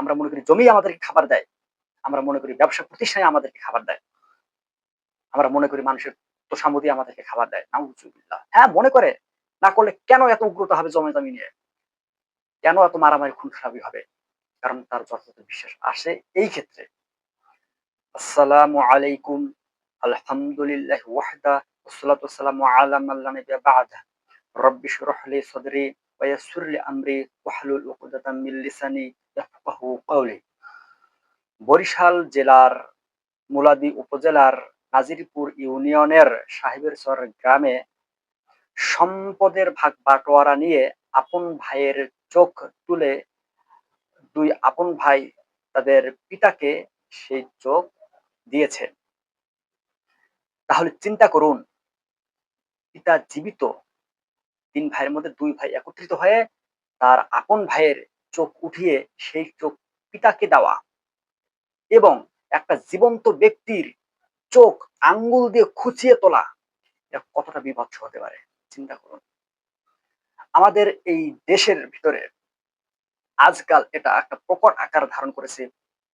আমরা মনে করি জমি আমাদেরকে খাবার দেয় আমরা মনে করি ব্যবসা প্রতিষ্ঠানে আমাদেরকে খাবার দেয় আমরা মনে করি মানুষের তোষামতি আমাদেরকে খাবার দেয় নাউজুবিল্লাহ হ্যাঁ মনে করে না করলে কেন এত উগ্রতা হবে জমি জমি নিয়ে কেন এত মারামারি খুন খারাপি হবে কারণ তার যথাযথ বিশ্বাস আসে এই ক্ষেত্রে আসসালামু আলাইকুম আলহামদুলিল্লাহ ওয়াহদা والصلاة والسلام على من لا نبي بعده رب اشرح لي صدري ويسر لي أمري واحلل عقدة من লিসানি কৌলি বরিশাল জেলার মুলাদি উপজেলার নাজিরপুর ইউনিয়নের সাহেবের চর গ্রামে সম্পদের ভাগ বাটোয়ারা নিয়ে আপন ভাইয়ের চোখ তুলে দুই আপন ভাই তাদের পিতাকে সেই চোখ দিয়েছে। তাহলে চিন্তা করুন, পিতা জীবিত, তিন ভাইয়ের মধ্যে দুই ভাই একত্রিত হয়ে তার আপন ভাইয়ের চোখ উঠিয়ে সেই চোখ পিতাকে দেওয়া এবং একটা জীবন্ত ব্যক্তির চোখ আঙ্গুল দিয়ে খুঁচিয়ে তোলা। এটা কতটা বিভৎস হতে পারে, চিন্তা করুন। আমাদের এই দেশের ভিতরে আজকাল এটা একটা প্রকট আকার ধারণ করেছে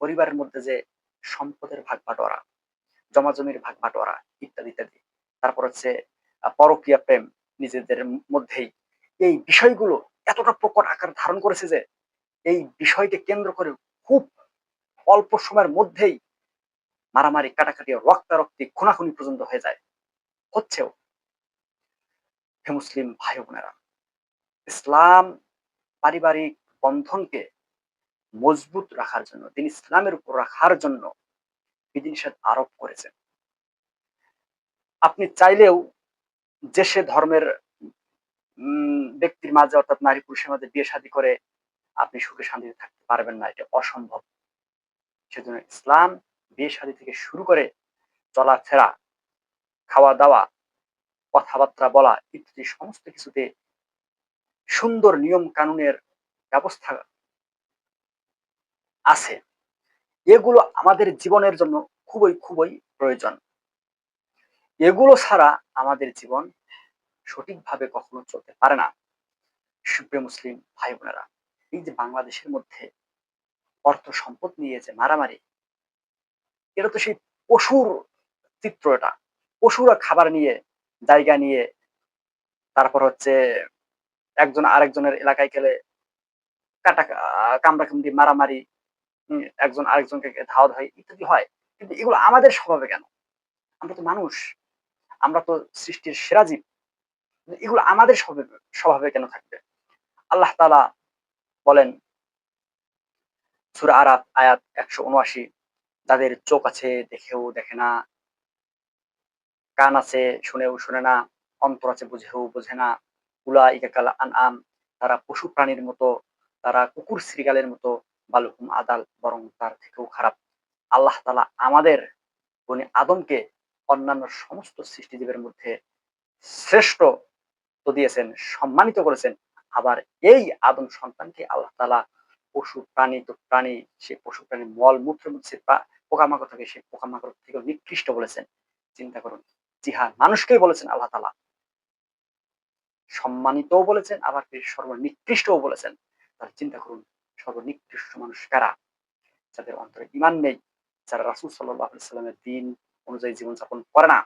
পরিবারের মধ্যে যে সম্পদের ভাগ বাটোয়ারা, জমাজমির ভাগ বাটোয়ারা ইত্যাদি ইত্যাদি। তারপর হচ্ছে পরকীয়া প্রেম নিজেদের মধ্যেই। এই বিষয়গুলো এতটা প্রকট আকার ধারণ করেছে যে এই বিষয়কে কেন্দ্র করে খুব অল্প সময়ের মধ্যেই মারামারি, কাটাকাটি, রক্তারক্তি খুনাখুনি পর্যন্ত হয়ে যায়। হচ্ছেও। হে মুসলিম ভাই বোনেরা, ইসলাম পারিবারিক বন্ধনকে মজবুত রাখার জন্য, দিন ইসলামের উপর রাখার জন্য বিধিনিষেধ আরোপ করেছেন। আপনি চাইলেও যে সে ধর্মের ব্যক্তির মাঝে অর্থাৎ নারী পুরুষের মাঝে বিয়ে শাদী করে আপনি সুখে শান্তিতে থাকতে পারবেন না, এটা অসম্ভব। সেজন্য ইসলাম বিয়ে শাদী থেকে শুরু করে চলাফেরা খাওয়া দাওয়া কথাবার্তা বলা ইত্যাদি সমস্ত কিছুতে সুন্দর নিয়ম কানুনের ব্যবস্থা আছে। এগুলো আমাদের জীবনের জন্য খুবই খুবই প্রয়োজন। এগুলো ছাড়া আমাদের জীবন সঠিকভাবে কখনো চলতে পারে না। সুপ্রিয় মুসলিম ভাই বোনেরা এই যে বাংলাদেশের মধ্যে অর্থ সম্পদ নিয়ে যে মারামারি, এটা তো সেই পশুর চিত্র এটা। পশুরা খাবার নিয়ে, জায়গা নিয়ে, তারপর হচ্ছে একজন আরেকজনের এলাকায় গেলে কাটা কামড়া কামড়ি মারামারি একজন আরেকজনকে ধাওয়া হয়, ইত্যাদি হয়। কিন্তু এগুলো আমাদের স্বভাবে কেন? আমরা তো মানুষ, আমরা তো সৃষ্টির সেরা জীব। এগুলো আমাদের স্বভাবে স্বভাবে কেন থাকবে? আল্লাহ তালা বলেন, সুরা আরাত আয়াত একশো উনআশি, যাদের চোখ আছে দেখেও দেখে না, কান আছে শুনেও শুনে না, অন্তর আছে বুঝেও বোঝে না উলা ইকাকাল আন আম তারা পশু প্রাণীর মতো, তারা কুকুর শ্রীগালের মতো বালুকুম আদাল, বরং তার থেকেও খারাপ। আল্লাহ তালা আমাদের বনি আদমকে অন্যান্য সমস্ত সৃষ্টিজীবের মধ্যে শ্রেষ্ঠ দিয়েছেন, সম্মানিত করেছেন। আবার এই আদম সন্তানকে আল্লাহ তালা পশু প্রাণী, তো প্রাণী, সে পশু প্রাণী, মল, মূত্রের মধ্যে পোকামাকড় থাকে, সে পোকামাকড় থেকে নিকৃষ্ট বলেছেন। চিন্তা করুন, জিহাদ মানুষকেই বলেছেন আল্লাহ তালা সম্মানিতও বলেছেন, আবার সর্বনিকৃষ্টও বলেছেন। তাহলে চিন্তা করুন, সর্বনিকৃষ্ট মানুষ কারা? যাদের অন্তরে ইমান নেই, যারা রাসুল সাল্লাহ সাল্লামের দিন অনুযায়ী জীবনযাপন করে না,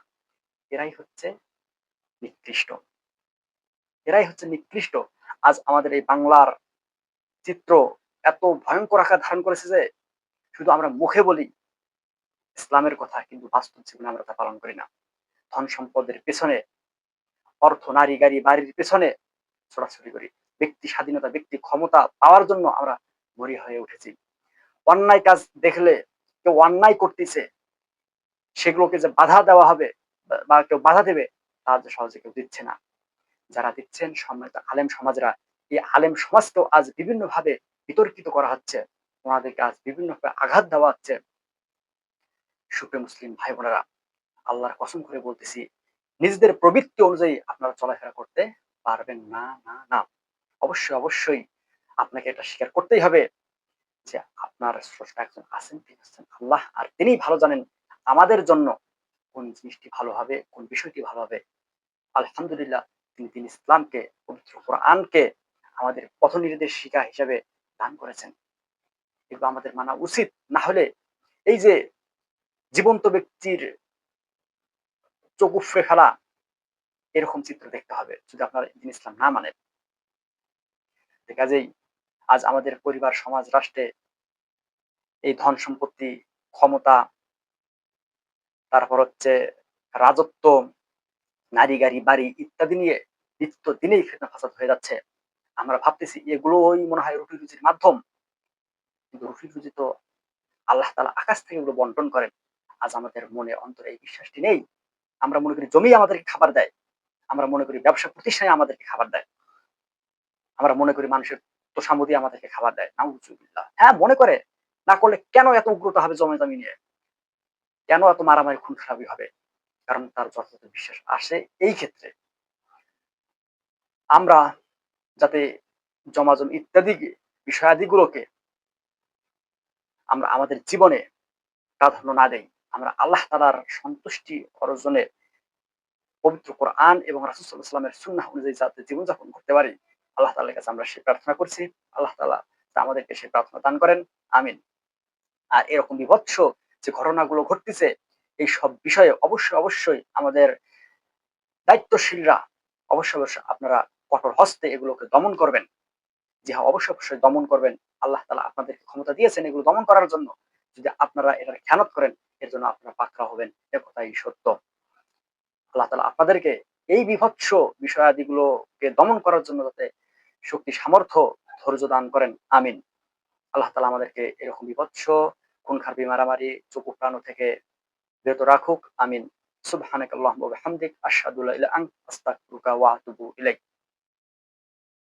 এরাই হচ্ছে নিকৃষ্ট। এরাই হচ্ছে নিকৃষ্ট। আজ আমাদের এই বাংলার চিত্র এত ভয়ঙ্কর আকার ধারণ করেছে যে শুধু আমরা মুখে বলি ইসলামের কথা, কিন্তু বাস্তব জীবনে আমরা তা পালন করি না। ধন সম্পদের পেছনে, অর্থ, নারী, গাড়ি, বাড়ির পেছনে ছোটাছুটি করি। ব্যক্তি স্বাধীনতা, ব্যক্তি ক্ষমতা পাওয়ার জন্য আমরা মরি হয়ে উঠেছি। অন্যায় কাজ দেখলে কেউ অন্যায় করতেছে, সেগুলোকে যে বাধা দেওয়া হবে বা কেউ বাধা দেবে, তা যে সহজে কেউ দিচ্ছে না। যারা দিচ্ছেন সম্মানিত আলেম সমাজরা, এই আলেম সমাজকেও আজ বিভিন্ন ভাবে বিতর্কিত করা হচ্ছে। ওনাদেরকে আজ বিভিন্নভাবে আঘাত দেওয়া হচ্ছে। সুপ্রিয় মুসলিম ভাই বোনেরা আল্লাহর কসম করে বলতেছি, নিজেদের প্রবৃত্তি অনুযায়ী আপনারা চলাফেরা করতে পারবেন না না না। অবশ্যই অবশ্যই আপনাকে এটা স্বীকার করতেই হবে যে আপনার স্রষ্টা একজন আছেন, তিনি হচ্ছেন আল্লাহ, আর তিনি ভালো জানেন আমাদের জন্য কোন জিনিসটি ভালো হবে, কোন বিষয়টি ভালো হবে। আলহামদুলিল্লাহ তিনি তিনি ইসলামকে, পবিত্র কোরআনকে আমাদের পথ নির্দেশিকা হিসাবে দান করেছেন। এগুলো আমাদের মানা উচিত। না হলে এই যে জীবন্ত ব্যক্তির চোখ উফরে ফেলা, এরকম চিত্র দেখতে হবে, যদি আপনারা দিন ইসলাম না মানেন। কাজেই আজ আমাদের পরিবার, সমাজ, রাষ্ট্রে এই ধন সম্পত্তি, ক্ষমতা, তারপর হচ্ছে রাজত্ব, নারী, গাড়ি, বাড়ি ইত্যাদি নিয়ে নিত্য দিনেই ফেতনা ফাসাদ হয়ে যাচ্ছে। আমরা ভাবতেছি এগুলোই মনে হয় রুটি রুজির মাধ্যম। কিন্তু রুটি রুজি তো আল্লাহ তালা আকাশ থেকে এগুলো বন্টন করেন। আজ আমাদের মনে অন্তরে এই বিশ্বাসটি নেই। আমরা মনে করি জমি আমাদেরকে খাবার দেয়। আমরা মনে করি ব্যবসা প্রতিষ্ঠানে আমাদেরকে খাবার দেয়। আমরা মনে করি মানুষের তোষামতি আমাদেরকে খাবার দেয়। নাউজুবিল্লাহ। হ্যাঁ মনে করে। না করলে কেন এত উগ্রতা হবে জমি জমি নিয়ে কেন এত মারামারি খুন খারাপি হবে? কারণ তার যথাযথ বিশ্বাস আসে এই ক্ষেত্রে। আমরা যাতে জমাজম ইত্যাদি বিষয়াদিগুলোকে আমরা আমাদের জীবনে প্রাধান্য না দেই, আমরা আল্লাহ তালার সন্তুষ্টি অর্জনে পবিত্র কোরআন এবং রাসুসাল্লাহামের সুন্নাহ অনুযায়ী যাতে জীবনযাপন করতে পারি, আল্লাহ তালার কাছে আমরা সে প্রার্থনা করছি, আল্লাহ তালা আমাদেরকে সে প্রার্থনা দান করেন, আমিন। আর এরকম বিভৎস যে ঘটনাগুলো ঘটতেছে, এই সব বিষয়ে অবশ্যই অবশ্যই আমাদের দায়িত্বশীলরা অবশ্যই অবশ্যই আপনারা কঠোর হস্তে এগুলোকে দমন করবেন। যে হ্যাঁ অবশ্যই অবশ্যই দমন করবেন। আল্লাহ তালা আপনাদেরকে ক্ষমতা দিয়েছেন এগুলো দমন করার জন্য। যদি আপনারা এটার খেয়ানত করেন, এর জন্য আপনারা পাকড়া হবেন। এ কথাই সত্য। আল্লাহ তালা আপনাদেরকে এই বিভৎস বিষয়াদিগুলোকে দমন করার জন্য যাতে শক্তি, সামর্থ্য, ধৈর্য দান করেন। আমিন। আল্লাহ তালা আমাদেরকে এরকম বিভৎস খুন খারবি মারামারি চোখ প্রাণ থেকে বিরত রাখুক। আমিন। সুবহানাক আল্লাহুম্মা ওয়া বিহামদিক, আশহাদু লা ইলাহা ইল্লা আনতা, আস্তাগফিরুকা ওয়া আতুবু ইলাইক।